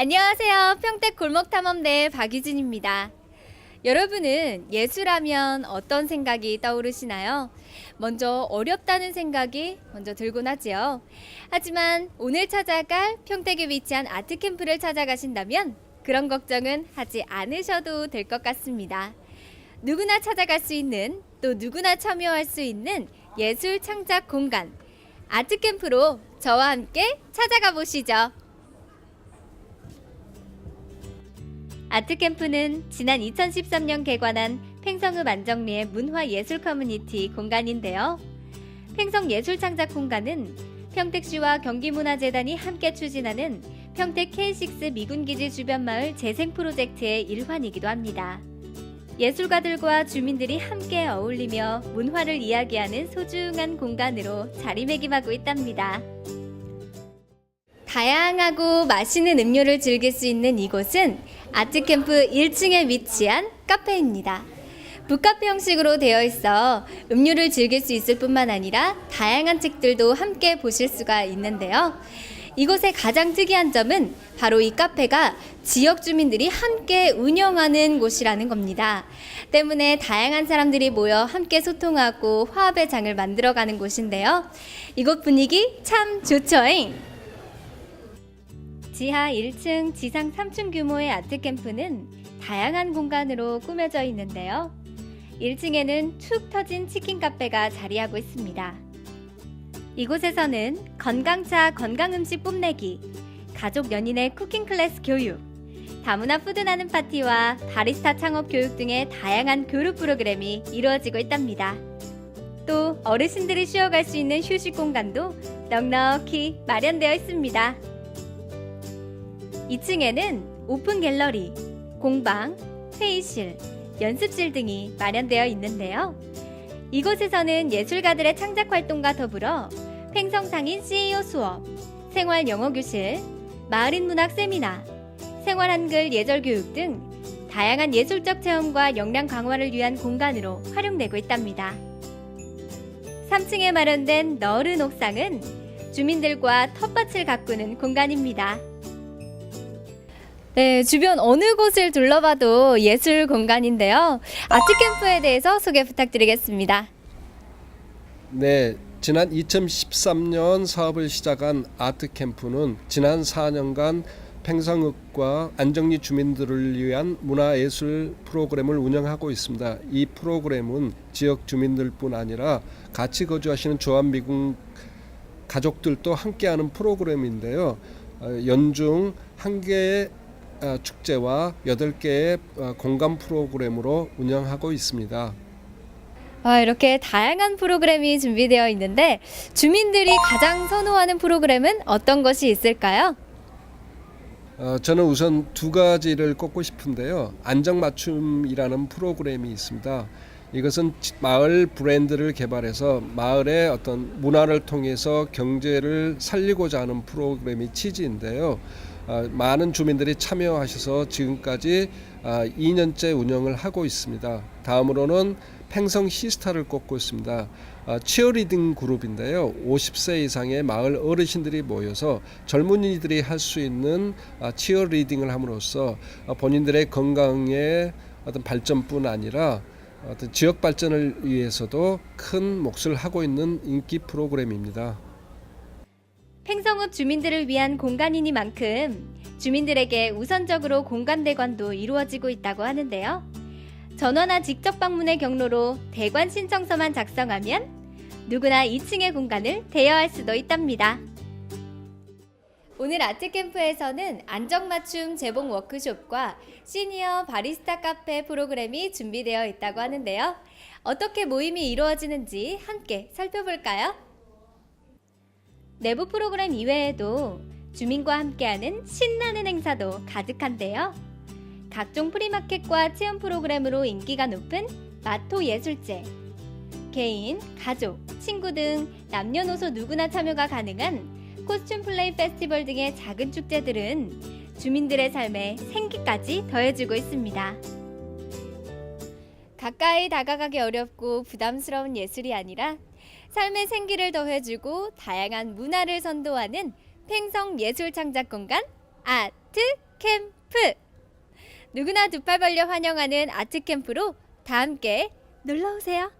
안녕하세요. 평택 골목 탐험대 박유진입니다. 여러분은 예술하면 어떤 생각이 떠오르시나요? 먼저 어렵다는 생각이 먼저 들곤 하지요. 하지만 오늘 찾아갈 평택에 위치한 아트캠프를 찾아가신다면 그런 걱정은 하지 않으셔도 될 것 같습니다. 누구나 찾아갈 수 있는 또 누구나 참여할 수 있는 예술 창작 공간 아트캠프로 저와 함께 찾아가 보시죠. 아트캠프는 지난 2013년 개관한 팽성읍 안정리의 문화예술 커뮤니티 공간인데요. 팽성 예술창작 공간은 평택시와 경기문화재단이 함께 추진하는 평택 K6 미군기지 주변 마을 재생 프로젝트의 일환이기도 합니다. 예술가들과 주민들이 함께 어울리며 문화를 이야기하는 소중한 공간으로 자리매김하고 있답니다. 다양하고 맛있는 음료를 즐길 수 있는 이곳은 아트캠프 1층에 위치한 카페입니다. 북카페 형식으로 되어 있어 음료를 즐길 수 있을 뿐만 아니라 다양한 책들도 함께 보실 수가 있는데요. 이곳의 가장 특이한 점은 바로 이 카페가 지역 주민들이 함께 운영하는 곳이라는 겁니다. 때문에 다양한 사람들이 모여 함께 소통하고 화합의 장을 만들어가는 곳인데요. 이곳 분위기 참 좋죠잉. 지하 1층, 지상 3층 규모의 아트캠프는 다양한 공간으로 꾸며져 있는데요. 1층에는 축 터진 치킨 카페가 자리하고 있습니다. 이곳에서는 건강차, 건강음식 뽐내기, 가족 연인의 쿠킹 클래스 교육, 다문화 푸드 나는 파티와 바리스타 창업 교육 등의 다양한 교류 프로그램이 이루어지고 있답니다. 또 어르신들이 쉬어갈 수 있는 휴식 공간도 넉넉히 마련되어 있습니다. 2층에는 오픈 갤러리, 공방, 회의실, 연습실 등이 마련되어 있는데요. 이곳에서는 예술가들의 창작 활동과 더불어 팽성상인 CEO 수업, 생활 영어 교실, 마을인 문학 세미나, 생활 한글 예절 교육 등 다양한 예술적 체험과 역량 강화를 위한 공간으로 활용되고 있답니다. 3층에 마련된 너른 옥상은 주민들과 텃밭을 가꾸는 공간입니다. 네, 주변 어느 곳을 둘러봐도 예술 공간인데요. 아트 캠프에 대해서 소개 부탁드리겠습니다. 네, 지난 2013년 사업을 시작한 아트 캠프는 지난 4년간 팽성읍과 안정리 주민들을 위한 문화예술 프로그램을 운영하고 있습니다. 이 프로그램은 지역 주민들뿐 아니라 같이 거주하시는 조합미군 가족들도 함께하는 프로그램인데요. 어, 연중 한 개의 어, 축제와 여덟 개의 어, 공간 프로그램으로 운영하고 있습니다. 아, 이렇게 다양한 프로그램이 준비되어 있는데 주민들이 가장 선호하는 프로그램은 어떤 것이 있을까요? 어, 저는 우선 두 가지를 꼽고 싶은데요. 안정맞춤이라는 프로그램이 있습니다. 이것은 지- 마을 브랜드를 개발해서 마을의 어떤 문화를 통해서 경제를 살리고자 하는 프로그램이 취지인데요. 아, 많은 주민들이 참여하셔서 지금까지 아, 2년째 운영을 하고 있습니다. 다음으로는 팽성 시스타를 꼽고 있습니다. 아, 치어리딩 그룹인데요. 50세 이상의 마을 어르신들이 모여서 젊은이들이 할 수 있는 아, 치어리딩을 함으로써 아, 본인들의 건강의 어떤 발전뿐 아니라 어떤 지역 발전을 위해서도 큰 몫을 하고 있는 인기 프로그램입니다. 팽성읍 주민들을 위한 공간이니만큼 주민들에게 우선적으로 공간 대관도 이루어지고 있다고 하는데요. 전화나 직접 방문의 경로로 대관 신청서만 작성하면 누구나 2층의 공간을 대여할 수도 있답니다. 오늘 아트캠프에서는 안정맞춤 재봉 워크숍과 시니어 바리스타 카페 프로그램이 준비되어 있다고 하는데요. 어떻게 모임이 이루어지는지 함께 살펴볼까요? 내부 프로그램 이외에도 주민과 함께하는 신나는 행사도 가득한데요. 각종 프리마켓과 체험 프로그램으로 인기가 높은 마토 예술제. 개인, 가족, 친구 등 남녀노소 누구나 참여가 가능한 코스튬 플레이 페스티벌 등의 작은 축제들은 주민들의 삶에 생기까지 더해주고 있습니다. 가까이 다가가기 어렵고 부담스러운 예술이 아니라 삶의 생기를 더해주고 다양한 문화를 선도하는 팽성 예술 창작 공간 아트 캠프! 누구나 두 팔 벌려 환영하는 아트 캠프로 다 함께 놀러 오세요.